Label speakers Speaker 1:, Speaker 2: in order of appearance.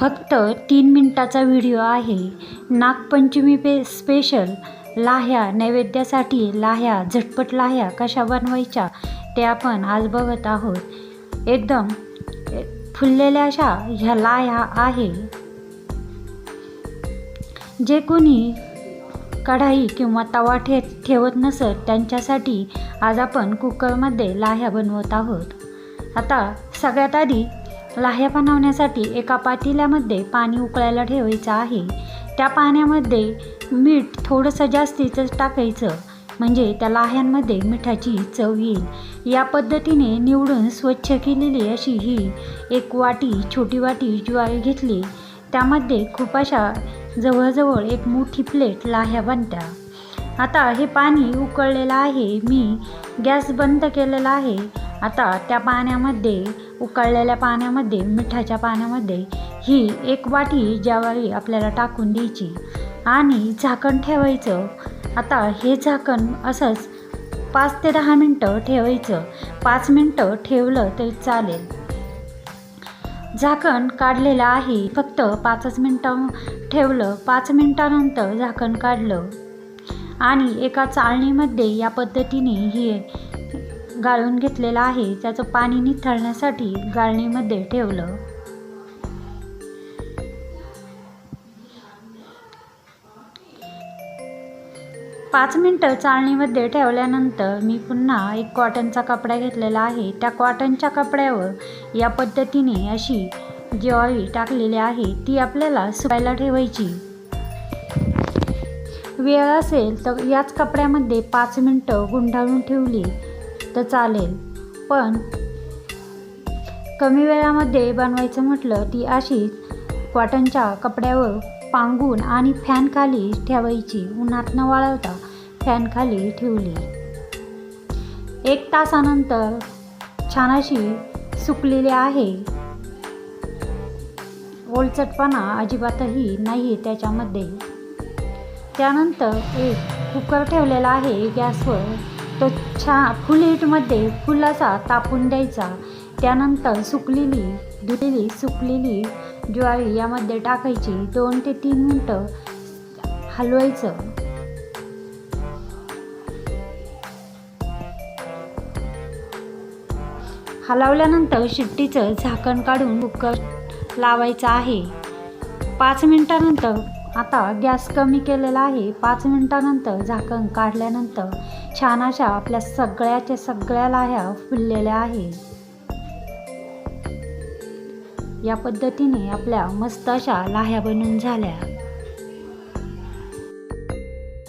Speaker 1: फक्त तीन मिनटाचा व्हिडिओ आहे. नागपंचमी पे स्पेशल लाह्या नैवेद्यासाठी लाह्या झटपट लाह्या कशा बनवायच्या ते आपण आज बघत आहोत. एकदम फुललेल्या अशा ह्या लाह्या आहे. जे कोणी कढाई किंवा तवा ठे ठेवत नसत त्यांच्यासाठी आज आपण कुकरमध्ये लाह्या बनवत आहोत. आता सगळ्यात आधी लाह्या बनवण्यासाठी एका पातेल्यामध्ये पाणी उकळायला ठेवायचं आहे. त्या पाण्यामध्ये मीठ थोडंसं जास्तीचंच टाकायचं म्हणजे त्या लाह्यांमध्ये मिठाची चव येईल. या पद्धतीने निवडून स्वच्छ केलेली अशी ही एक वाटी छोटी वाटी ज्वारी घेतली. त्यामध्ये खूप अशा जवळजवळ एक मोठी प्लेट लाह्या बनत्या. आता हे पाणी उकळलेलं आहे. मी गॅस बंद केलेला आहे. आता त्या पाण्यामध्ये उकळलेल्या पाण्यामध्ये मिठाच्या पाण्यामध्ये ही एक वाटी ज्यावेळी आपल्याला टाकून द्यायची आणि झाकण ठेवायचं. आता हे झाकण असंच पाच ते दहा मिनटं ठेवायचं. पाच मिनटं ठेवलं तरी चालेल. झाकण काढलेलं आहे. फक्त पाचच मिनटं ठेवलं. पाच मिनटानंतर झाकण काढलं. आणि एका चाळणीमध्ये या पद्धतीने हे गाळून घेतलेलं आहे. त्याचं पाणी निथळण्यासाठी गाळणीमध्ये ठेवलं. पाच मिनटं चाळणीमध्ये ठेवल्यानंतर मी पुन्हा एक कॉटनचा कपडा घेतलेला आहे. त्या कॉटनच्या कपड्यावर या पद्धतीने अशी जेवाळी टाकलेली आहे ती आपल्याला सुकायला ठेवायची. वेळ असेल तर याच कपड्यामध्ये पाच मिनटं गुंडाळून ठेवली. तर चालेल. पण कमी वेळामध्ये बनवायचं म्हटलं ती अशीच कॉटनच्या कपड्यावर पांगून आणि फॅनखाली ठेवायची. उन्हात न वाळवता फॅनखाली ठेवली. एक तासानंतर छान अशी सुकलेली आहे. ओलचटपणा अजिबातही नाही त्याच्यामध्ये. त्यानंतर एक कुकर ठेवलेला आहे गॅसवर. तो छा फुल हीटमध्ये फुल असा तापून द्यायचा. त्यानंतर सुकलेली धुलेली सुकलेली ज्वारी यामध्ये टाकायची. दोन ते तीन मिनटं हलवायचं. हलवल्यानंतर शिट्टीचं झाकण काढून कुकर लावायचं आहे. पाच मिनटानंतर आता गॅस कमी केलेला आहे. पाच मिनटानंतर झाकण काढल्यानंतर छान अशा आपल्या सगळ्याच्या सगळ्या लाह्या फुललेल्या आहे या पद्धतीने आपल्या मस्त अशा लाह्या बनून झाल्या.